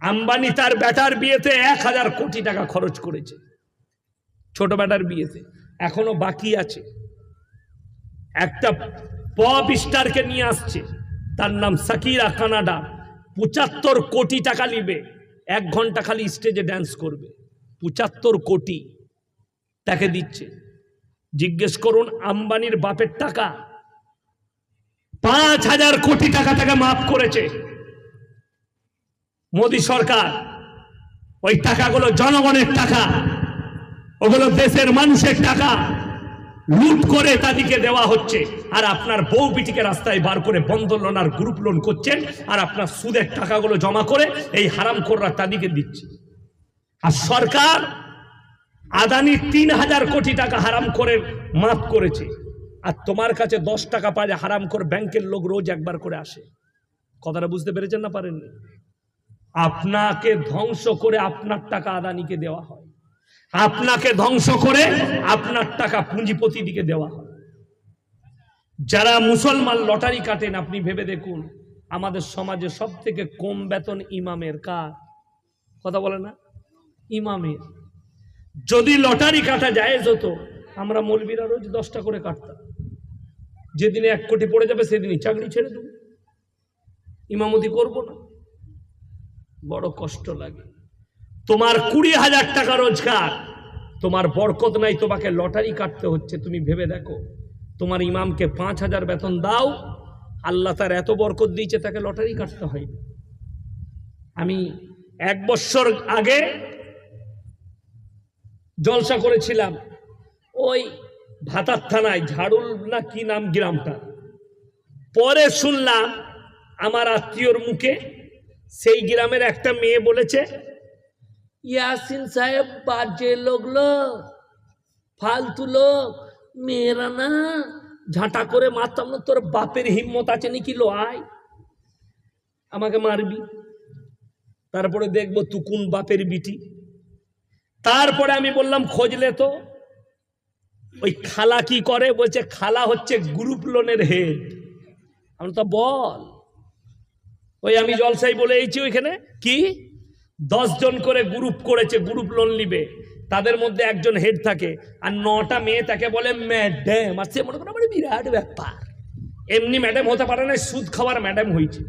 আম্বানি তার বেটার বিয়েতে এক হাজার কোটি টাকা খরচ করেছে। ছোট বেটার বিয়েতে। এখনও বাকি আছে। একটা পপ স্টারকে নিয়ে আসছে। তার নাম সাকিরা কানাডা। পঁচাত্তর কোটি টাকা নিবে। এক ঘণ্টা খালি স্টেজে ড্যান্স করবে। পঁচাত্তর কোটি তাকে দিচ্ছে। জিজ্ঞেস করুন, আম্বানির বাপের টাকা? পাঁচ হাজার কোটি টাকা তাকে মাফ করেছে। মোদী সরকার, ওই টাকাগুলো জনগণের টাকা, ওগুলো দেশের মানুষের টাকা লুট করে তাদেরকে দেওয়া হচ্ছে। আর আপনার বউ বিটিকে রাস্তায় বার করে বন্ধন লোন আর গ্রুপ লোন করছেন, আর আপনার সুদের টাকাগুলো জমা করে এই হারাম কররা তাদেরকে দিচ্ছে। আর সরকার আদানি তিন হাজার কোটি টাকা হারাম করে মাফ করেছে। আর তোমার কাছে দশ টাকা পায় হারাম করে ব্যাংকের লোক রোজ একবার করে আসে। কথাটা বুঝতে পেরেছেন না পারেননি? আপনাকে ধ্বংস করে আপনার টাকা আদানিকে দেওয়া হয়। আপনাকে ধ্বংস করে আপনার টাকা পুঁজিপতি দিকে দেওয়া হয়। যারা মুসলমান লটারি কাটেন, আপনি ভেবে দেখুন, আমাদের সমাজে সব থেকে কম বেতন ইমামের কার? কথা বলে না? ইমামের। যদি লটারি কাটা যায় হতো, আমরা মৌলবীরা রোজ দশটা করে কাটতাম। যেদিনে এক কোটি পড়ে যাবে, সেদিনই চাকরি ছেড়ে দেবো। ইমামতি করব না। বড় কষ্ট লাগে। তোমার কুড়ি হাজার টাকা রোজগার, তোমার বরকত নাই, তোমাকে লটারি কাটতে হচ্ছে, তুমি ভেবে দেখো। তোমার ইমামকে পাঁচ হাজার বেতন দাও, আল্লাহ তার এত বরকত দিয়েছে, তাকে লটারি কাটতে হয় আমি এক বছর আগে জলসা করেছিলাম, ওই ভাতার থানায়, ঝাড়ুল না কি নাম গ্রামটা। পরে শুনলাম, আমার আত্মীয়র মুখে সেই গ্রামের একটা মেয়ে বলেছে, ইয়াসিন সাহেব, বাজে লোক ফালতু লোক, মেয়েরা না, ঝাঁটা করে মারতাম না, তোর বাপের হিম্মত আছে নাকি লো, আয়। আমাকে মারবি। তারপরে দেখব তু কোন বাপের বিটি। তারপরে আমি বললাম খোঁজলে তো। ওই খালা কি করে? বলছে, খালা হচ্ছে গ্রুপ লোনের হেড। আমি তো বল। ওই আমি জলসাই বলে এইছি ওইখানে, কি? জন করে গ্রুপ করেছে গ্রুপ লোন নিবে। তাদের মধ্যে একজন হেড থাকে, আর নটা মেয়ে তাকে বলে ম্যাডাম আর সে মনে করে আমার বিরাট ব্যাপার। এমনি ম্যাডাম হতে পারে না, সুদ খাওয়ার ম্যাডাম হয়েছে।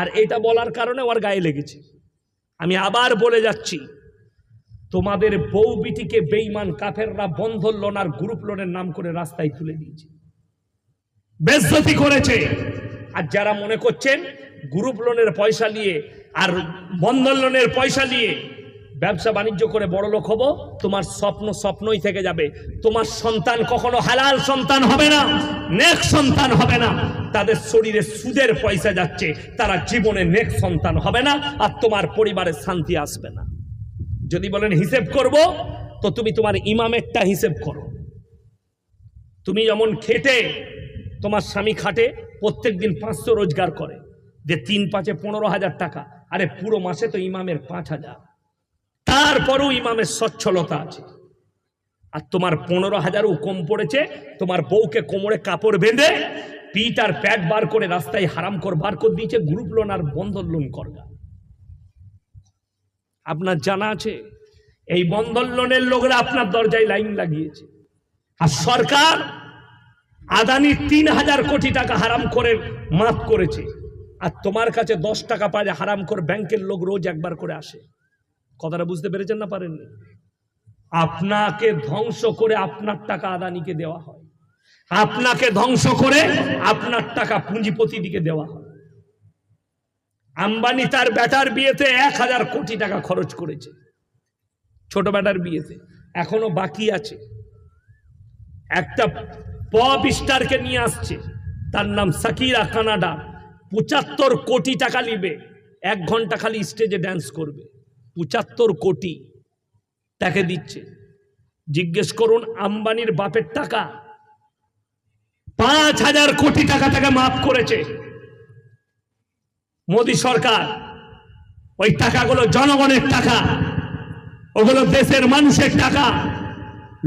আর এটা বলার কারণে ওর গায়ে লেগেছে। আমি আবার বলে যাচ্ছি, তোমাদের বউ বিটিকে বেইমান কাফেররা বন্ধ লোন আর গ্রুপ লোনের নাম করে রাস্তায় তুলে দিয়েছে। বেজ্জতি করেছে। আর যারা মনে করছেন গ্রুপ লোনের পয়সা নিয়ে আর বন্ধন লোনের পয়সা নিয়ে ব্যবসা বাণিজ্য করে বড় লোক হব, তোমার স্বপ্ন স্বপ্নই থেকে যাবে। তোমার সন্তান কখনো হালাল সন্তান হবে না, নেক সন্তান হবে না। তাদের শরীরে সুদের পয়সা যাচ্ছে, তারা জীবনে নেক সন্তান হবে না, আর তোমার পরিবারে শান্তি আসবে না। যদি বলেন হিসেব করব, তো তুমি তোমার ইমামেরটা হিসেব করো। তুমি যেমন খেটে, তোমার স্বামী খাটে প্রত্যেক দিন পাঁচশো রোজগার করে। যে তিন পাঁচে পনেরো হাজার টাকা। আরে পুরো মাসে তো ইমামের পাঁচ হাজার। তারপরেও ইমামের সচ্ছলতা আছে। আর তোমার পনেরো হাজারও কম পড়েছে, তোমার বউকে কোমরে কাপড় বেঁধে পিঠ আর প্যাট বার করে রাস্তায় হারাম কর বার করে দিয়েছে, গ্রুপ লোন আর বন্ধন লোন করগা আপনার জানা আছে, এই বন্ধন লোনের লোকরা আপনার দরজায় লাইন লাগিয়েছে। আর সরকার আদানি তিন হাজার কোটি টাকা হারাম করে মাফ করেছে। আর তোমার কাছে দশ টাকা পায় হারাম করে ব্যাংকের লোক রোজ একবার করে আসে। কথাটা বুঝতে পেরেছেন না পারেননি? আপনাকে ধ্বংস করে আপনার টাকা আদানিকে দেওয়া হয়। আপনাকে ধ্বংস করে আপনার টাকা পুঁজিপতি দিকে দেওয়া হয়। আম্বানি তার বেটার বিয়েতে এক হাজার কোটি টাকা খরচ করেছে। ছোট বেটার বিয়েতে। এখনও বাকি আছে। একটা পপ স্টারকে নিয়ে আসছে। তার নাম সাকিরা কানাডা। পঁচাত্তর কোটি টাকা নিবে। এক ঘণ্টা খালি স্টেজে ড্যান্স করবে। পঁচাত্তর কোটি তাকে দিচ্ছে। জিজ্ঞেস করুন, আম্বানির বাপের টাকা? পাঁচ হাজার কোটি টাকা তাকে মাফ করেছে। মোদী সরকার, ওই টাকাগুলো জনগণের টাকা, ওগুলো দেশের মানুষের টাকা।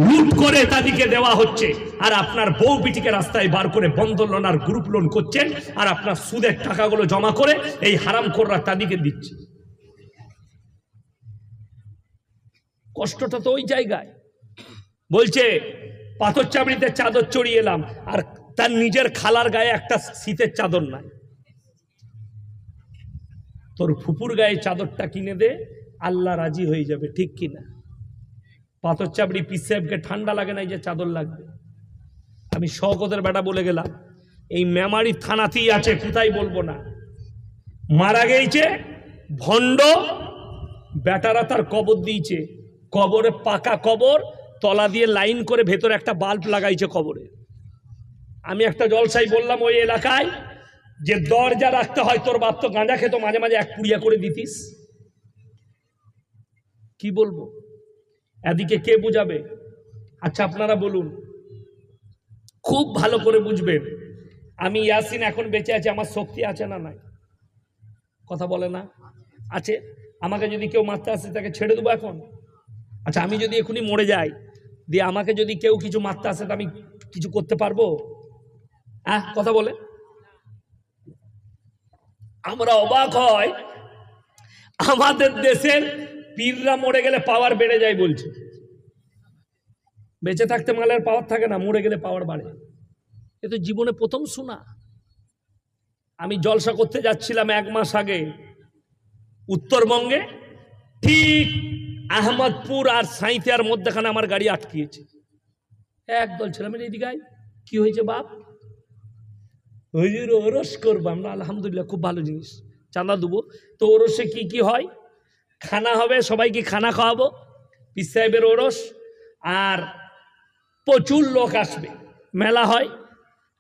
লুট করে তাদেরকে দেওয়া হচ্ছে। আর আপনার বউ বিটিকে রাস্তায় বার করে বন্ধ লোন আর গ্রুপ লোন করছেন, আর আপনার সুদের টাকাগুলো জমা করে এই হারাম কররা তাদেরকে দিচ্ছে। কষ্টটা তো ওই জায়গায়। বলছে পাথর চাবড়িতে চাদর চড়িয়ে এলাম, আর তার নিজের খালার গায়ে একটা শীতের চাদর নাই। তোর ফুপুর গায়ে চাদরটা কিনে দে, আল্লাহ রাজি হয়ে যাবে, ঠিক কিনা? পাথর চাবড়ি পিস ঠান্ডা লাগে না এই যে চাদর লাগবে। আমি শওকতের বেটা বলে গেলাম, এই মেমারি থানাতেই আছে, কোথায় বলব না? মারা গেছে ভণ্ড বেটারা তার কবর দিয়েছে। কবরে পাকা কবর, তলা দিয়ে লাইন করে ভেতরে একটা বাল্ব লাগাইছে কবরে। আমি একটা জলসাই বললাম, ওই এলাকায় যে দরজা রাখতে হয়, তোর বাপ তো গাঁজা খেত, মাঝে মাঝে এক পুড়িয়া করে দিতিস। কি বলব? এদিকে কে বুঝাবে? আচ্ছা আপনারা বলুন। খুব ভালো করে বুঝবেন। আমি ইয়াসিন এখন বেঁচে আছি, আমার শক্তি আছে না নাই? কথা বলে না? আছে? আমাকে যদি কেউ মারতে আসে, তাকে ছেড়ে দেবো এখন? আচ্ছা আমি যদি এখনই মরে যাই, দিয়ে আমাকে যদি কেউ কিছু মারতে আসে, তা আমি কিছু করতে পারব? হ্যাঁ কথা বলে। আমরা অবাক হয়, আমাদের দেশের পীররা মরে গেলে পাওয়ার বেড়ে যায় বলছে। বেঁচে থাকতে মালের পাওয়ার থাকে না, মরে গেলে পাওয়ার বাড়ে। এ তো জীবনে প্রথম শোনা। আমি জলসা করতে যাচ্ছিলাম এক মাস আগে উত্তরবঙ্গে, ঠিক আহমদপুর আর সাঁইতিয়ার মধ্যেখানে আমার গাড়ি আটকিয়েছে। একদল ছিলাম এদিকে আয়। কি হয়েছে বাপ? হুজুর ওরস করব আমরা, আলহামদুলিল্লাহ, খুব ভালো জিনিস। চাঁদা দেবো। তো ওরসে কি কি হয়? খানা হবে, সবাইকে খানা খাওয়াবো পিস সাহেবের ওরস, আর প্রচুর লোক আসবে, মেলা হয়।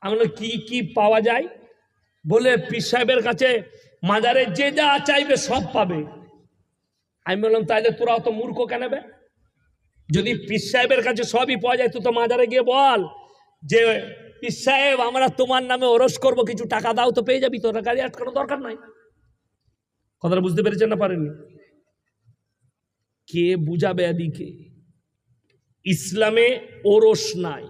আমরা কি কি পাওয়া যায়? বলে পিস সাহেবের কাছে, মাজারে যে যা চাইবে সব পাবে। আমি বললাম, তাহলে তোরা অত মূর্খ কেন যদি পিস সাহেবের কাছে সবই পাওয়া যায়, তুই তো মাজারে গিয়ে বল যে পিস সাহেব, আমরা তোমার নামে ওরস করব, কিছু টাকা দাও তো পেয়ে যাবি, তোরা গাড়ি আটকানো দরকার নাই। কথাটা বুঝতে পেরেছেন না পারেননি? কে বুঝাবে এদিকে? ইসলামে ওরস নাই।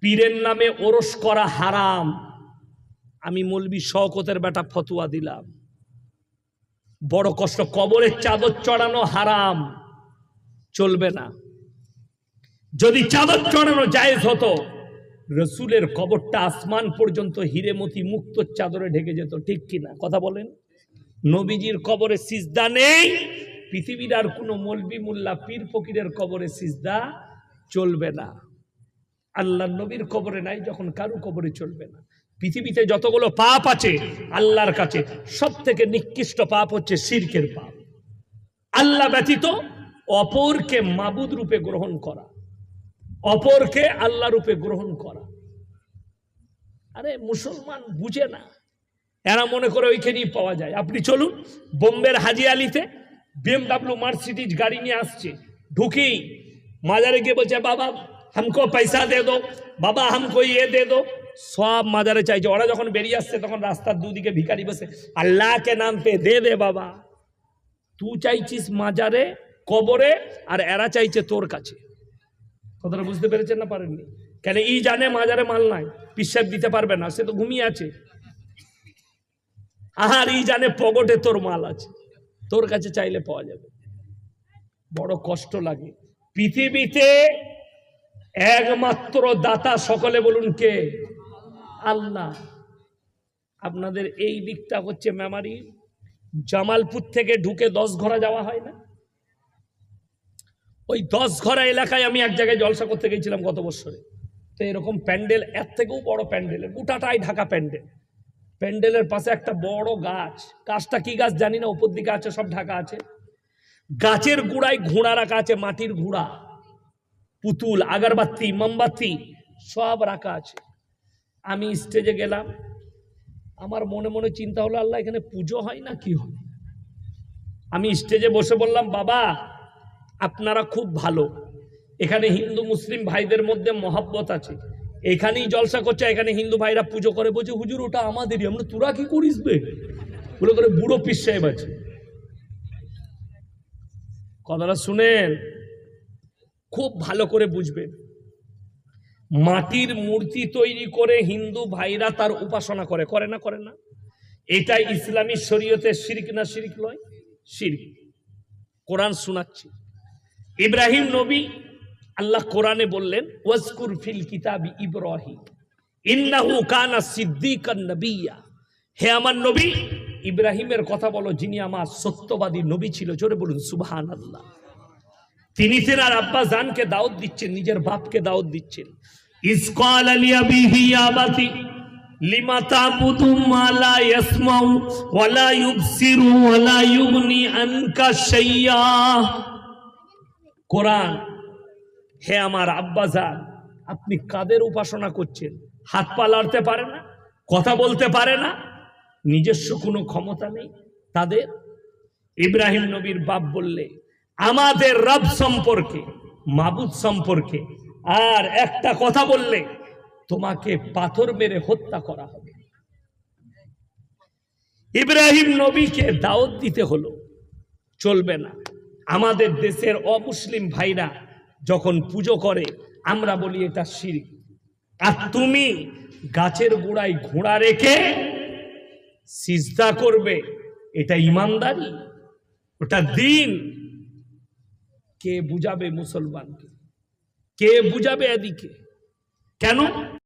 পীরের নামে ওরস করা হারাম। আমি মলবি শওকতের বেটা ফতুয়া দিলাম। বড় কষ্ট, কবরের চাদর চড়ানো হারাম। চলবে না। যদি চাদর চড়ানো জায়েজ হতো, রসুলের কবরটা আসমান পর্যন্ত হিরেমতি মুক্ত চাদরে ঢেকে যেত, ঠিক কিনা? কথা বলেন। নবীজির কবরে সিজদা নেই পৃথিবীর আর কোনো মলবি মোল্লা পীর ফকিরের কবরে সিজদা চলবে না। আল্লাহ নবীর কবরে নাই, যখন কারও কবরে চলবে না। পৃথিবীতে যতগুলো পাপ আছে, আল্লাহর কাছে সব থেকে নিকৃষ্ট পাপ হচ্ছে শিরকের পাপ। আল্লাহ ব্যতীত অপরকে মাবুদ রূপে গ্রহণ করা। অপরকে আল্লাহ রূপে গ্রহণ করা। আরে, মুসলমান বুঝে না। এরা মনে করে ওইখানেই পাওয়া যায়। আপনি চলুন বোম্বের হাজি আলিতে বিএমডাব্লিউ মার্সিডিজ গাড়ি নিয়ে আসছে। ঢুকেই মাজারে গিয়ে বলছে, বাবা, হামকো পয়সা দে দো, বাবা, হামকো ইয়ে দে দো। সব মাজারে চাইছে। ওরা যখন বেরিয়ে আসছে, তখন রাস্তার দুদিকে ভিখারি বসে আল্লাহকে নাম পে দে দে বাবা। তুই চাইছিস মাজারে, কবরে, আর এরা চাইছে তোর কাছে। কথাটা বুঝতে পেরেছেন না পারেননি? কেন, ই জানে মাজারে মাল নাই, পিসাব দিতে পারবে না, সে তো ঘুমিয়ে আছে। আর ই জানে পকেটে তোর মাল আছে। তোর কাছে চাইলে পাওয়া যাবে। বড় কষ্ট লাগে। পৃথিবীতে একমাত্র দাতা সকলে বলুন কে? আল্লাহ। আপনাদের এই দিকটা হচ্ছে মেমারি জামালপুর থেকে ঢুকে দশ ঘোরা যাওয়া হয় না? ওই দশ ঘরা এলাকায় আমি এক জায়গায় জলসা করতে গেছিলাম গত বছরে। তো এরকম প্যান্ডেল, এর থেকেও বড় প্যান্ডেলের গোটাটাই ঢাকা প্যান্ডেল। প্যান্ডেলের পাশে একটা বড় গাছ। গাছটা কি গাছ জানি না, উপর দিকে আছে, সব ঢাকা আছে। গাছের গুড়ায় ঘোড়া রাখা আছে, মাটির ঘোড়া। পুতুল, আগরবাতি, মোমবাতি, সব রাখা আছে। আমি স্টেজে গেলাম। আমার মনে মনে চিন্তা হলো, আল্লাহ, এখানে পুজো হয় না কি হয়? আমি স্টেজে বসে বললাম, বাবা, আপনারা খুব ভালো। এখানে হিন্দু, মুসলিম ভাইদের মধ্যে মহাব্বত আছে। এখানেই জলসা করছে, এখানে হিন্দু ভাইরা পুজো করে, বলছে, হুজুর, ওটা আমাদেরই, আমরা তোরা কি করিস বে? বলে করে বুড়ো পিস সাহেব আছে। কথাটা শুনেন, খুব ভালো করে বুঝবেন। মাটির মূর্তি তৈরি করে হিন্দু ভাইরা তার উপাসনা করে করে না করে না? এটা ইসলামী শরীয়তে শিরিক না শিরিক নয় শিরিক। কোরআন শোনাচ্ছি। ইব্রাহিম নবী আল্লাহ কোরআনে বললেন, ওয়াজকুর ফিল কিতাবি ইব্রাহিম, ইন্নাহু কানা সিদ্দিকান নবিয়্যা হে আমার নবী, ইব্রাহিমের কথা বলো, যিনি আমার সত্যবাদী নবী ছিল, জোরে বলুন, সুবহানাল্লাহ। তিনি তেনার আব্বা জানকে দাওয়াত দিচ্ছেন, নিজের বাপকে দাওয়াত দিচ্ছেন। ইসকাল আলী আবিহি আবাতি লিমা তাবুদু মা লা ইয়াসমাউ, ওয়া লা ইউবসিরু, ওয়া লা ইউগনি আনকা শাইয়্যা কোরআন হে আমার আব্বাজান আপনি কাদের উপাসনা করছেন? হাত পা লড়তে পারে না? কথা বলতে পারে না? নিজস্ব কোনো ক্ষমতা নেই? তাদের? ইব্রাহিম নবীর বাপ বললে, আমাদের রব সম্পর্কে, মাবুদ সম্পর্কে আর একটা কথা বললে, তোমাকে পাথর মেরে হত্যা করা হবে। ইব্রাহিম নবীকে দাওয়াত দিতে হলো। চলবে না। আমাদের দেশের অমুসলিম ভাইরা যখন পুজো করে, আমরা বলি এটা সিঁড়ি। আর তুমি গাছের গোড়ায় ঘোড়া রেখে সিজদা করবে, এটা ইমানদারি, ওটা দিন। কে বুঝাবে মুসলমানকে? কে বুঝাবে এদিকে? কেন?